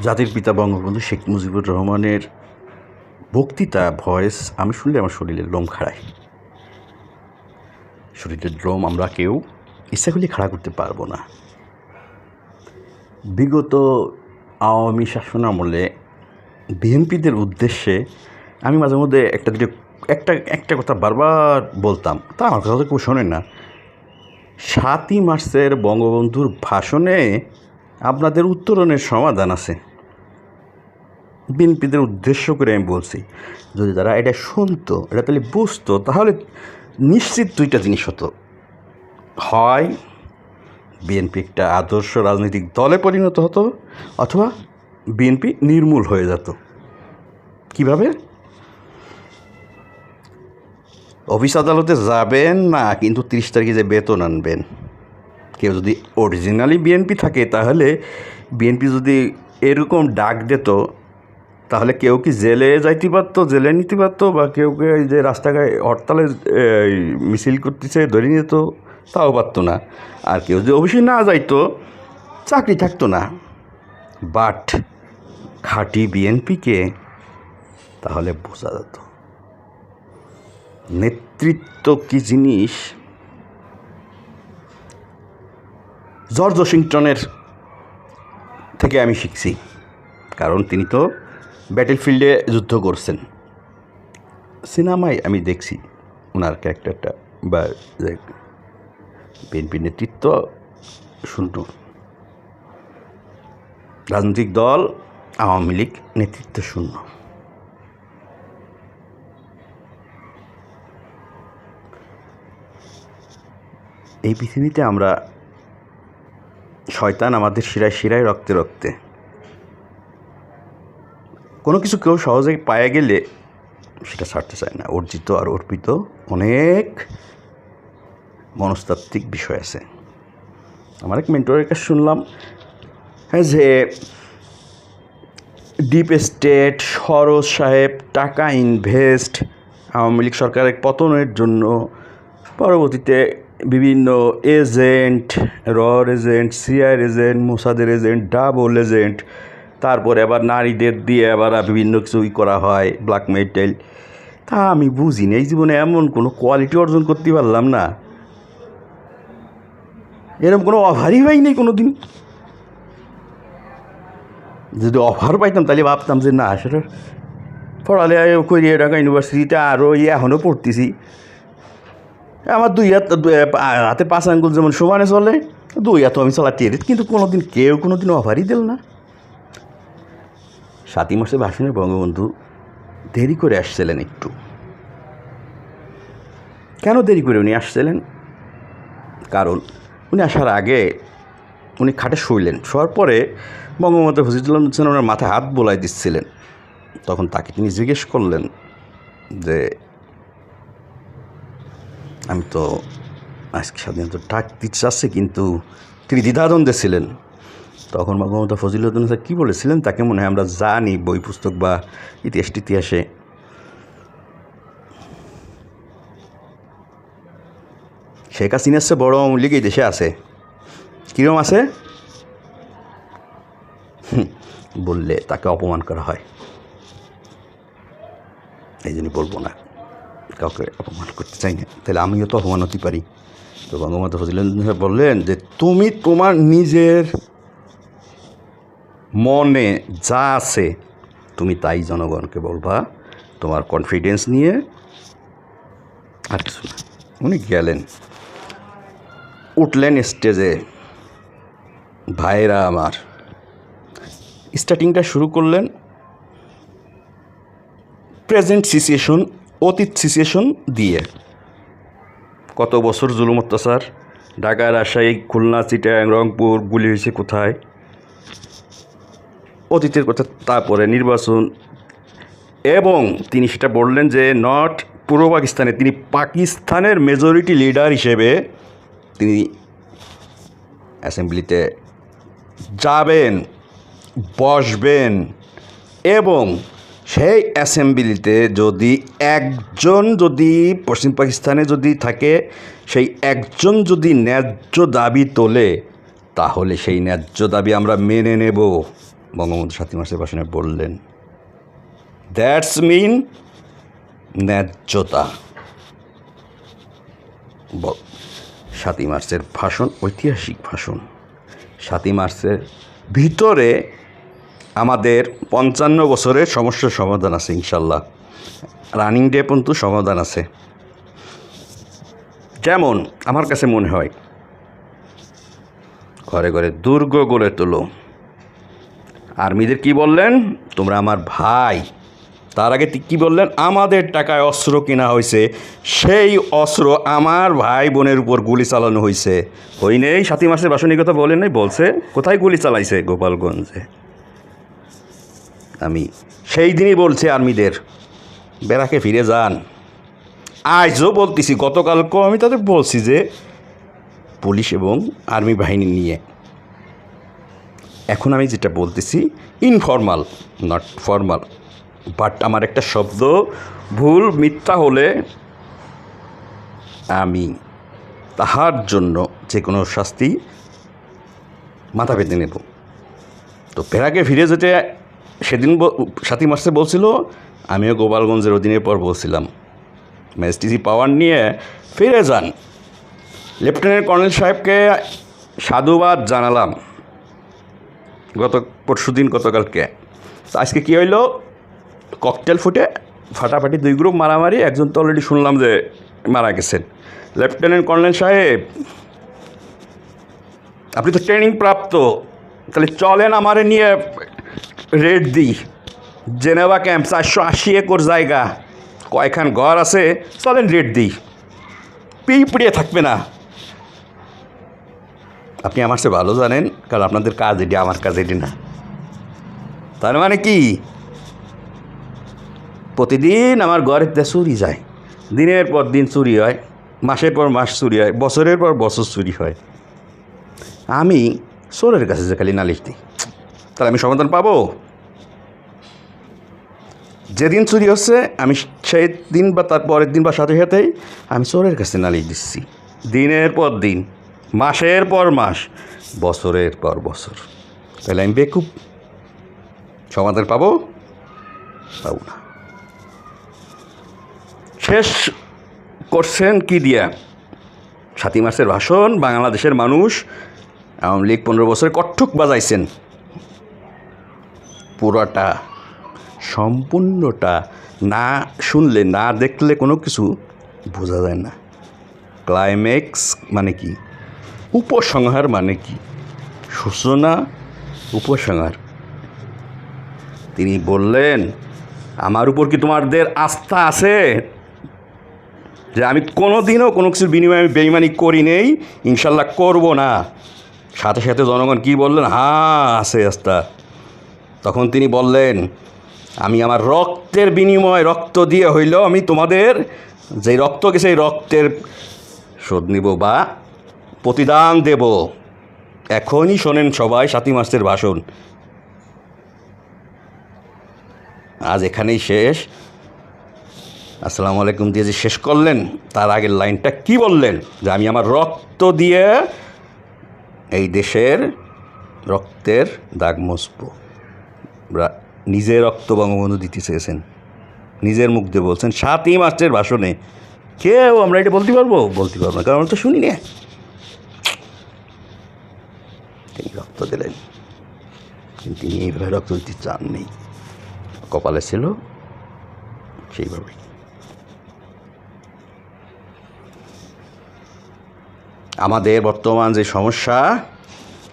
জাতির পিতা বঙ্গবন্ধু শেখ মুজিবুর রহমানের বক্তৃতা, ভয়েস আমি শুনলে আমার শরীরের লোম খাড়ায়। শরীরের লোম আমরা কেউ ইচ্ছা করলে খাড়া করতে পারব না। বিগত আওয়ামী শাসন আমলে বিএনপিদের উদ্দেশ্যে আমি মাঝে মধ্যে একটা দুটো, একটা একটা কথা বারবার বলতাম। তা আমার কথা তো কেউ শোনেন না। সাতই মার্চের বঙ্গবন্ধুর ভাষণে আপনাদের উত্তরণের সমাধান আছে। বিএনপিদের উদ্দেশ্য করে আমি বলছি, যদি তারা এটা শুনতো, এটা তাহলে বুঝতো, তাহলে নিশ্চিত দুইটা জিনিস হতো। হয় বিএনপি একটা আদর্শ রাজনৈতিক দলে পরিণত হতো, অথবা বিএনপি নির্মূল হয়ে যেত। কীভাবে? অফিস আদালতে যাবেন না, কিন্তু তিরিশ তারিখে যে বেতন আনবেন। কেউ যদি অরিজিনালি বিএনপি থাকে, তাহলে বিএনপি যদি এরকম ডাক দিত, তাহলে কেউ কি জেলে যাইতে পারতো, জেলে নিতে পারতো, বা কেউ কেউ যে রাস্তাঘাটে হরতালে মিছিল করতেছে, ধরে নিত তাও পারতো না। আর কেউ যদি অবশ্যই না যাইতো, চাকরি থাকতো না। বাট খাঁটি বিএনপিকে তাহলে বোঝা যেত। নেতৃত্ব কি জিনিস? জর্জ ওয়াশিংটনের থেকে আমি শিখছি। কারণ তিনি তো ব্যাটেল ফিল্ডে যুদ্ধ করছেন। সিনেমায় আমি দেখছি ওনার ক্যারেক্টারটা বা বিএনপি নেতৃত্ব শূন্য রাজনৈতিক দল, আওয়ামী লীগ নেতৃত্ব শূন্য। এই পৃথিবীতে আমরা শয়তান আমাদের শিরায় শিরায় রক্তে রক্তে। কোনো কিছু কেউ সহজেই পায়ে গেলে সেটা ছাড়তে চায় না। অর্জিত আর অর্পিত অনেক মনস্তাত্ত্বিক বিষয় আছে। আমার এক মেন্টরের কাছে শুনলাম হ্যাঁ যে ডিপ স্টেট সরোজ সাহেব টাকা ইনভেস্ট আওয়ামী লীগ সরকারের পতনের জন্য পরবর্তীতে বিভিন্ন এজেন্ট, রর এজেন্ট সিআর এজেন্ট, মোসাদের এজেন্ট, ডাবল এজেন্ট, তারপরে আবার নারীদের দিয়ে আবার বিভিন্ন কিছুই করা হয় ব্ল্যাক মেটেল তা আমি বুঝি না, এই জীবনে এমন কোনো কোয়ালিটি অর্জন করতে পারলাম না। এরকম কোনো অফারই হয়নি কোনো দিন যদি অফার পাইতাম, তাহলে ভাবতাম যে না সেটা পড়ালে করিয়ে ঢাকা ইউনিভার্সিটিতে আরও এখনও পড়তেছি। আমার দুই হাত হাতে পাঁচ আঙ্গুল যেমন সমানে চলে, দুই হাত আমি চালাতে পারি। কিন্তু কোনো দিন কেউ কোনো দিন অফারই দিল না। সাতই মাসে ভাষণে বঙ্গবন্ধু দেরি করে আসছিলেন একটু। কেন দেরি করে উনি আসছিলেন? কারণ উনি আসার আগে উনি খাটে শুইলেন। শোয়ার পরে বঙ্গবন্ধু ফজিজুল্লাহ হোসেন ওনার মাথায় হাত বোলাই দিচ্ছিলেন। তখন তাকে তিনি জিজ্ঞেস করলেন যে আমি তো আজকে স্বাধীনতা দিতে চাচ্ছে কিন্তু তিনি দ্বিধাদ্বন্দ্বে ছিলেন। তখন বঙ্গবন্ধু ফজিলুদ্দিন স্যার কী বলেছিলেন তাকে মনে হয় আমরা জানি, বই পুস্তক বা ইতিহাস ইতিহাসে শেখ হাসিনার চেয়ে বড় আওয়ামী দেশে আছে। কীরকম আছে? বললে তাকে অপমান করা হয়। এই জন্য বলব না। কাউকে অপমান করতে চাই না। তাহলে আমিও তো অপমান হতে পারি। তো ফজিলুদ্দিন সাহেব বললেন যে, তুমি তোমার নিজের মনে যা আছে, তুমি তাই জনগণকে বলবা। তোমার কনফিডেন্স নিয়ে। না উনি গেলেন। উঠলেন স্টেজে ভাইরা আমার স্টার্টিংটা শুরু করলেন। প্রেজেন্ট সিচুয়েশন অতীত সিচুয়েশন দিয়ে। কত বছর জুলুম অত্যাচার? ঢাকা, রাজশাহী, খুলনা চিটাং রংপুর, গুলি হয়েছে কোথায়? অতীতের কথা তারপরে নির্বাচন। এবং তিনি সেটা বললেন যে নট পূর্ব পাকিস্তানে, তিনি পাকিস্তানের মেজরিটি লিডার হিসেবে তিনি অ্যাসেম্বলিতে যাবেন, বসবেন এবং সেই অ্যাসেম্বলিতে যদি একজন যদি পশ্চিম পাকিস্তানে যদি থাকে, সেই একজন যদি ন্যায্য দাবি তোলে, তাহলে সেই ন্যায্য দাবি আমরা মেনে নেব, বঙ্গবন্ধু সাতই মাসের ভাষণে বললেন। দ্যাটস মিন ন্যায্যতা। সাতই মার্চের ভাষণ, ঐতিহাসিক ভাষণ। সাতই মার্চের ভিতরে আমাদের পঞ্চান্ন বছরের সমস্যার সমাধান আছে ইনশাল্লাহ রানিং ডে পর্যন্ত সমাধান আছে। যেমন আমার কাছে মনে হয়, ঘরে ঘরে দুর্গ গড়ে তোলো। আর্মিদের কি বললেন? তোমরা আমার ভাই। তার আগে কি বললেন? আমাদের টাকায় অস্ত্র কেনা হয়েছে। সেই অস্ত্র আমার ভাই বোনের উপর গুলি চালানো হয়েছে। ওই নেই, সাতই মাসের বাসনী কথা বলেন নাই, বলছে, কোথায় গুলি চালাইছে গোপালগঞ্জে? আমি। সেই দিনই বলছি আর্মিদের, বেড়াকে ফিরে যান। আজও বলতেছি, গতকালকেও আমি তাদের বলছি যে, পুলিশ এবং আর্মি বাহিনী নিয়ে। এখন আমি যেটা বলতেছি ইনফর্মাল নট ফর্মাল বাট আমার একটা শব্দ, ভুল, মিথ্যা হলে আমি তাহার জন্য যে কোনো শাস্তি মাথা পেতে নেব। তো পেরাকে ফিরে যেতে সেদিন সাতই মার্চে বলছিল, আমিও গোপালগঞ্জের অধীনের পর বলছিলাম। ম্যাজিস্ট্রেসি পাওয়ার নিয়ে ফিরে যান। লেফটেন্যান্ট কর্নেল সাহেবকে সাধুবাদ জানালাম। গত পরশু দিন গতকালকে। আজকে কী হইল? ককটেল ফুটে ফাটাফাটি দুই গ্রুপ মারামারি, একজন তো অলরেডি শুনলাম যে মারা গেছেন। লেফটেন্যান্ট কর্নেল সাহেব, আপনি তো ট্রেনিং প্রাপ্ত, তাহলে চলেন আমারে নিয়ে রেড দিই জেনেভা ক্যাম্প, চারশো আশি একর জায়গা। কয়খান ঘর আছে, চলেন রেড দিই পিঁপড়িয়ে থাকবে না। আপনি আমার চেয়ে ভালো জানেন, কারণ আপনাদের কাজ এটি, আমার কাজ এটি না। তার মানে কি? প্রতিদিন আমার ঘরেতে চুরি যায়। দিনের পর দিন চুরি হয়, মাসের পর মাস চুরি হয়, বছরের পর বছর চুরি হয়। আমি চোরের কাছে যে খালি নালিশ দিই। তাহলে আমি সমাধান পাবো? যেদিন চুরি হচ্ছে, আমি সেই দিন বা তার পরের দিন বা সাথে সাথেই আমি চোরের কাছে নালিশ দিচ্ছি। দিনের পর দিন, মাসের পর মাস, বছরের পর বছর। তাহলে আমি বেকুব। সমাধান পাবো? পাবো না। শেষ করছেন কি দিয়া? সাতই মাসের ভাষণ, বাংলাদেশের মানুষ, আওয়ামী লীগ পনেরো বছরে কট্টুক বাজাইছেন। পুরোটা, সম্পূর্ণটা না শুনলে, না দেখলে কোনো কিছু বোঝা যায় না। ক্লাইম্যাক্স মানে কি? উপসংহার মানে কি? সূচনা উপসংহার। তিনি বললেন, আমার উপর কি তোমাদের আস্থা আছে? যে আমি কোনো দিনও কোনো কিছুর বিনিময়ে আমি বেইমানি করি নেই, ইনশাল্লাহ করব না। সাথে সাথে জনগণ কি বললেন? হ্যাঁ আছে আস্থা। তখন তিনি বললেন, আমি আমার রক্তের বিনিময় রক্ত দিয়ে হইলেও আমি তোমাদের যে রক্ত গেছে এই রক্তের শোধ নিব বা প্রতিদান দেব। এখনই শোনেন সবাই সাতই মাসের ভাষণ। আজ এখানেই শেষ। আসসালামু আলাইকুম দিয়ে যে শেষ করলেন, তার আগের লাইনটা কি বললেন? যে আমি আমার রক্ত দিয়ে এই দেশের রক্তের দাগ মুছব নিজের রক্ত বঙ্গবন্ধু দিতে চেয়েছেন। নিজের মুখ দিয়ে বলছেন, সাতই মার্চের ভাষণে। কেউ আমরা এটা বলতে পারব? বলতে পারব না, কারণ আমরা তো শুনি না তিনি রক্ত দিলেন। কিন্তু তিনি এইভাবে রক্ত দিতে চাননি। কপালে ছিল সেইভাবেই। আমাদের বর্তমান যে সমস্যা,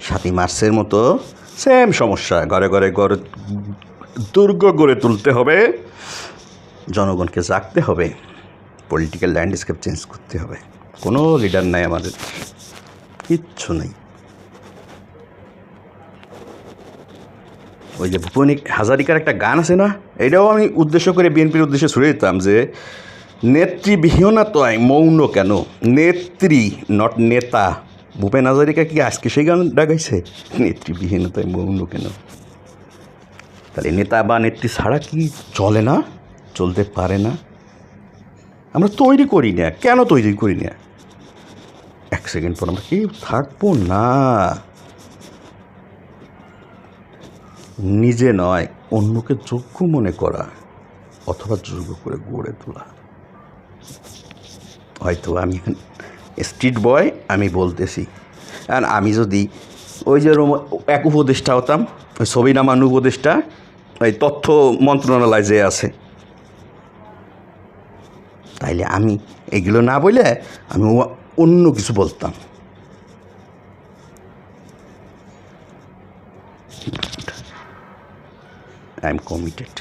সাতই মার্চের মতো সেম সমস্যা। ঘরে ঘরে ঘরে দুর্গ গড়ে তুলতে হবে। জনগণকে জাগতে হবে। পলিটিক্যাল ল্যান্ডস্কেপ চেঞ্জ করতে হবে। কোনো লিডার নাই আমাদের। কিচ্ছু নেই। ওই যে ভূপনিক হাজারিকার একটা গান আছে না? এটাও আমি উদ্দেশ্য করে বিএনপির উদ্দেশ্যে ছুড়ে দিতাম যে নেতৃবিহীনতায় মৌন কেন? নেত্রী নট নেতা। ভূপেন হাজারিকা কি আজকে সেই গান ডাকাইছে নেতৃবিহীনতায় মৌন কেন তাহলে নেতা বা নেত্রী ছাড়া কি চলে না? চলতে পারে না? আমরা তৈরি করি না। কেন তৈরি করি না? এক সেকেন্ড পর আমরা কেউ থাকব? না। নিজে নয়, অন্যকে যোগ্য মনে করা অথবা যোগ্য করে গড়ে তোলা। হয়তো আমি এখন স্ট্রিট বয় আমি বলতেছি। আর আমি যদি ওই যে এক উপদেষ্টা হতাম, ওই ছবি নামান উপদেষ্টা, ওই তথ্য মন্ত্রণালয় যে আছে। তাইলে আমি এগুলো না বলে আমি অন্য কিছু বলতাম। আই এম কমিটেড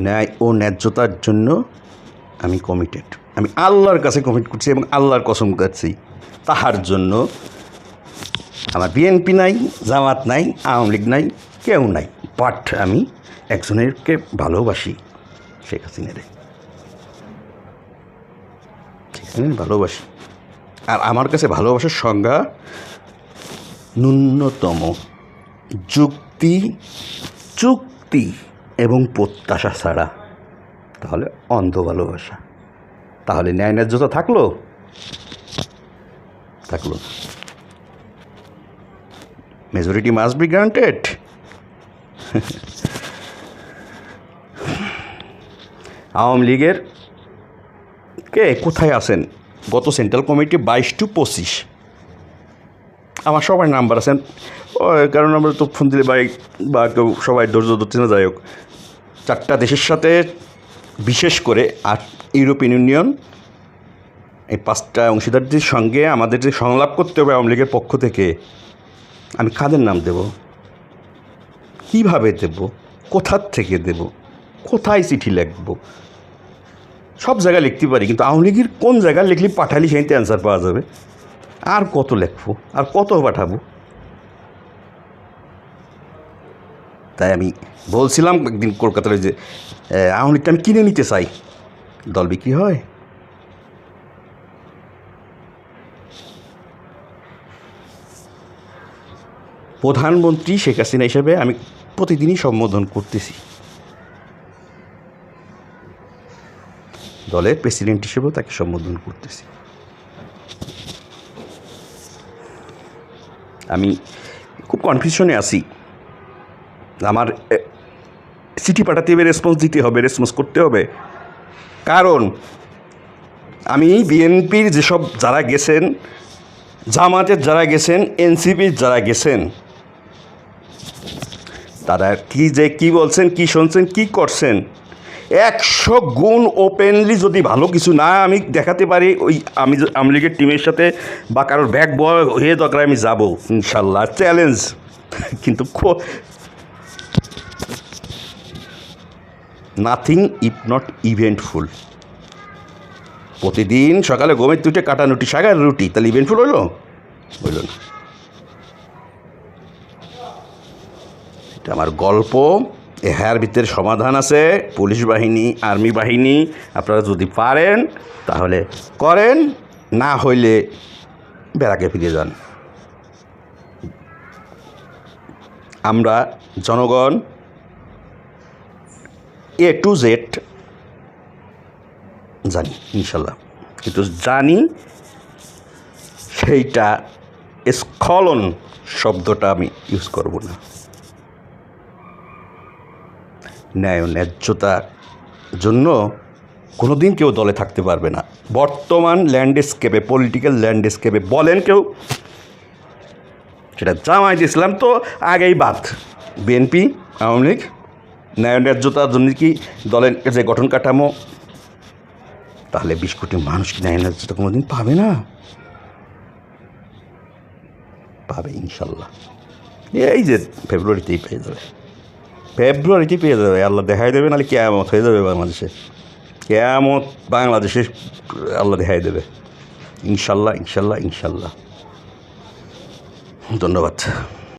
ন্যায় ও ন্যায্যতার জন্য আমি কমিটেড আমি আল্লাহর কাছে কমিট করছি এবং আল্লাহর কসম করছি, তাহার জন্য আমার বিএনপি নাই, জামাত নাই, আওয়ামী লীগ নাই, কেউ নাই। বাট আমি একজনেরকে ভালোবাসি, শেখ শেখ হাসিনার ভালোবাসি। আর আমার কাছে ভালোবাসার সংজ্ঞা ন্যূনতম যুক্তি, চুক্তি এবং প্রত্যাশা ছাড়া, তাহলে অন্ধ ভালোবাসা। তাহলে ন্যায় ন্যায্যতা থাকল? থাকল majority must be granted Awami লীগের কে কোথায় আছেন? গত সেন্ট্রাল কমিটি বাইশ টু পঁচিশ। আমার সবার নাম্বার আছেন ও কারণ আমরা তো ফোন দিলে বা কেউ সবাই ধৈর্য ধরছে না, যাই হোক। চারটা দেশের সাথে বিশেষ করে আর ইউরোপিয়ান ইউনিয়ন, এই পাঁচটা অংশীদারদের সঙ্গে আমাদের যে সংলাপ করতে হবে আওয়ামী লীগের পক্ষ থেকে, আমি কাদের নাম দেব? কীভাবে দেব? কোথার থেকে দেব? কোথায় চিঠি লিখব? সব জায়গায় লিখতে পারি, কিন্তু আওয়ামী লীগের কোন জায়গায় লিখলে পাঠালি সেইতে অ্যান্সার পাওয়া যাবে। আর কত লিখব? আর কত পাঠাবো? তাই আমি বলছিলাম একদিন কলকাতার যে আওয়ামী লীগটা আমি কিনে নিতে চাই। দল বিক্রি হয়। প্রধানমন্ত্রী শেখ হাসিনা হিসেবে আমি প্রতিদিনই সম্বোধন করতেছি। দলের প্রেসিডেন্ট হিসেবেও তাকে সম্বোধন করতেছি। আমি খুব কনফিউশনে আছি। চিঠি পাঠাতে হবে রেসপন্স দিতে হবে রেসপন্স করতে হবে। কারণ, আমি বিএনপির যেসব যারা গেছেন, জামাতের যারা গেছেন, এনসিপির যারা গেছেন, তারা কি যে কি বলছেন, কি শুনছেন, কি করছেন, একশো গুণ ওপেনলি যদি ভালো কিছু না আমি দেখাতে পারি, ওই আমি আওয়ামী লীগের টিমের সাথে বা কারোর ব্যাক বয় হয়ে দরকার আমি যাব, ইনশাল্লাহ চ্যালেঞ্জ কিন্তু নাথিং ইফ নট ইভেন্টফুল প্রতিদিন সকালে ঘুমের কাটা রুটি, সাগার রুটি, তাহলে ইভেন্টফুল হলো? হইল না এটা আমার গল্প, এ হ্যার ভিতরে সমাধান আছে, পুলিশ বাহিনী, আর্মি বাহিনী, আপনারা যদি পারেন, তাহলে করেন, না হইলে বেড়াকে ফিরে যান। আমরা জনগণ এ টু জেড জানি, ইনশাল্লাহ। কিন্তু জানি সেইটা স্খলন শব্দটা আমি ইউজ করব না। ন্যায় ন্যায্যতার জন্য কোনো দিন কেউ দলে থাকতে পারবে না। বর্তমান ল্যান্ডস্কেপে, পলিটিক্যাল ল্যান্ডস্কেপে বলেন কেউ, সেটা জামায়াত ইসলাম তো আগেই বাদ। বিএনপি, আওয়ামী লীগ ন্যায় ও ন্যায্যতার জন্য কি দলের যে গঠন কাঠামো, তাহলে বিশ কোটি মানুষ কি ন্যায় ন্যায্যতা কোনো দিন পাবে না? পাবে, ইনশাল্লাহ। এই যে ফেব্রুয়ারিতেই পেয়ে যাবে। ফেব্রুয়ারিতেই পেয়ে যাবে। আল্লাহ দেখাই দেবে, নাহলে কেয়ামত হয়ে যাবে বাংলাদেশে। কেয়ামত বাংলাদেশে আল্লাহ দেখাই দেবে। ইনশাল্লাহ ইনশাল্লাহ ইনশাল্লাহ। ধন্যবাদ।